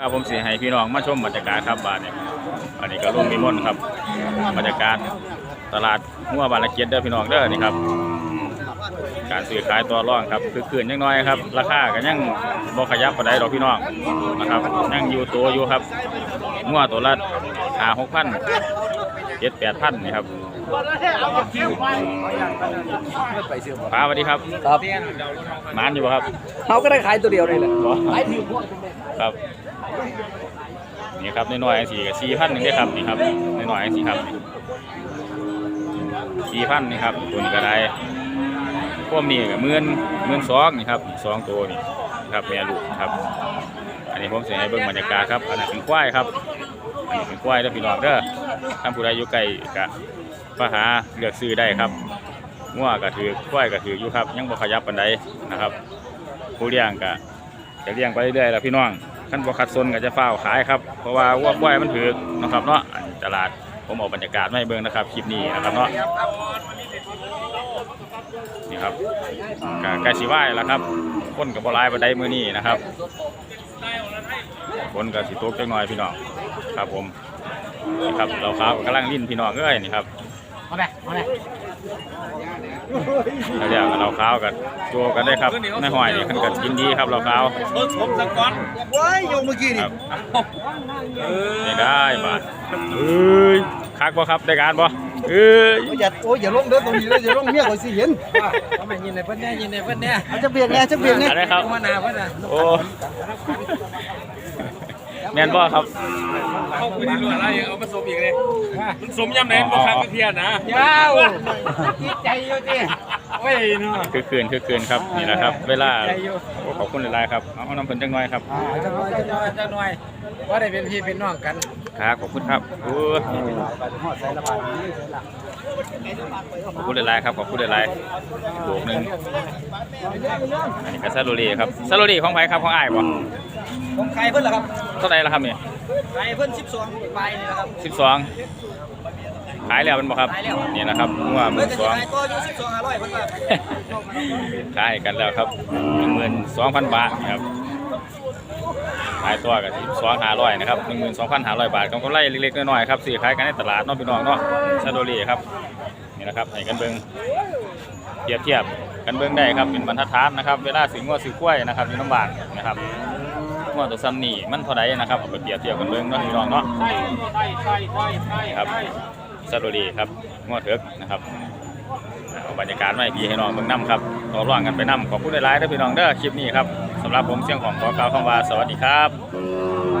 ครับผมสิให้พี่น้องมาชมบรรยากาศครับบ้านนี้อันนี้ก็ลุงมีมนครับบรรยากาศตลาดหัวบานละเกียดเด้อพี่น้องเด้อนี่ครับ การซื้อขายตัวร่องครับคือคืนยังน้อยครับ ราคาก็ยังบ่ขยับปานใดดอกพี่น้องนะครับยังอยู่ตัวอยู่ครับงัวตัวละห้าหกพันเจ็ดแปดพันนี่ครับ ป้าสวัสดีครับครับหมานอยู่บ่ครับเขาก็ได้ขายตัวเดียวเลยแหละขายถือพวกครับนี่ครับน้อยๆสีกับสี่พันหนึ่งได้ครับนี่ครับน้อยๆสีครับสี่พันนี่ครับตัวนี้ก็ได้พวกนี้กับหมื่นหมื่นสองนี่ครับสองตัวนี่ครับแม่ลูกครับ อันนี้ผมเสียให้เบิ่งบรรยากาศครับอันนั้นเป็นควายครับอันนี้เป็นควายเด้อพี่น้องเด้อท่านผู้ใดอยู่ใกล้ก็ มาหาเลือกซื้อได้ครับงัวก็ถือควายก็ถืออยู่ครับ ยังบ่ขยับปานใดนะครับ ผู้เลี้ยงก็จะเลี้ยงไปเรื่อยๆแล้วพี่น้องขั้นบ่ขัดสนก็จะเฝ้าขายครับเพราะว่าวัวควายมันถือนะครับเนาะอันตลาดผมเอาบรรยากาศมาให้เบิ่งนะครับคลิปนี้นะครับเนาะนี่ครับก็ใกล้สิไหว้แล้วครับคนกับบ่ลายบ่ได้มือนี้นะครับคนก็สิตกจักหน่อยพี่น้องครับผมนี่ครับเราขาวกำลังลิ้นพี่น้องเอ้ยนี่ครับ มาเลยมาเลยแล้วเดี๋ยวเราขาวกับตัวกันได้ครับในหอยนี่ขึ้นกันกินดีครับเราขาวรถผมสักก้อนว้ายโยมเมื่อกี้คนี่รับไม่ได้มาเอ้ยคักบ่ครับได้การบ่เอ้ยโอ้ยอย่าโอ้ยอย่าลงเด้อตรงนี้เลยอย่าลงเมียก่อนสิเห็นเขาไม่ยินในเพิ่นแน่ยินในเพิ่นแน่จะเบียดไงจะเบียดไงอะไรครับมานาเพิ่นน่ะโอ้แม่นบ่ครับ เขาไม่ได้รู้อะไรเอามาสมอีกเลยมันสมยำไหนบ่คักเทียนะยาวจิตใจอยู่ดิโอ้ยเนาะคือคืนคือคืนครับนี่แหละครับ เวลาโอ้ขอบคุณหลายๆครับเอาเอาน้ำเพิ่นจังหน่อยครับจังหน่อยจังหน่อยจังหน่อยว่าได้เป็นพี่เป็นน้องกันครับขอบคุณครับโอ้ยขอบคุณหลายๆครับขอบคุณหลายๆบวกหนึงอันนี้ก็ซาโรลีครับซาโรลีของไผครับของอ้ายบ่ผมขายเพิ่นเหรอครับเท่าไหร่ล่ะครับนี่ ขายเพิ่น12ใบนี่นะครับ สิบสองขายแล้วเป็นบ่ครับ ขายแล้ว นี่นะครับงัวหเพิ่มื่นนจะสอง ขายก็อยู่12 500เพิ่นว่าขายกันแล้วครับหนึ่งหมื่นสองพันบาทครับขายตัวกับสิบสองห้าร้อยนะครับหนึ่งหมื่นสองพันห้าร้อยบาทก็กำไรเล็กๆน้อยๆครับซื้อขายกันในตลาดเนาะพี่น้องเนาะซาโดรีครับนี่นะครับให้กันเบิ่งเทียบเทียบกันเบิ่งได้ครับเป็นบรรทัดฐานนะครับ เวลาซื้องัวซื้อกล้วยนะครับอยู่น้ำบากนะครับ งัวตัวซ้ำนี่มันเท่าไรนะครับเอาไปเปรียบเทียบกันเบิ่งเนาะพี่น้องเนาะครับซาโดดีครับงวดเถิกนะครับเอาบรรยากาศมาให้พี่ให้น้องเบิ่งน้ำครับต่อร่องกันไปน้ำขอบคุณหลายๆด้อพี่น้องเด้อคลิปนี้ครับสำหรับผมเสียงของขอกล่าวคำว่าสวัสดีครับ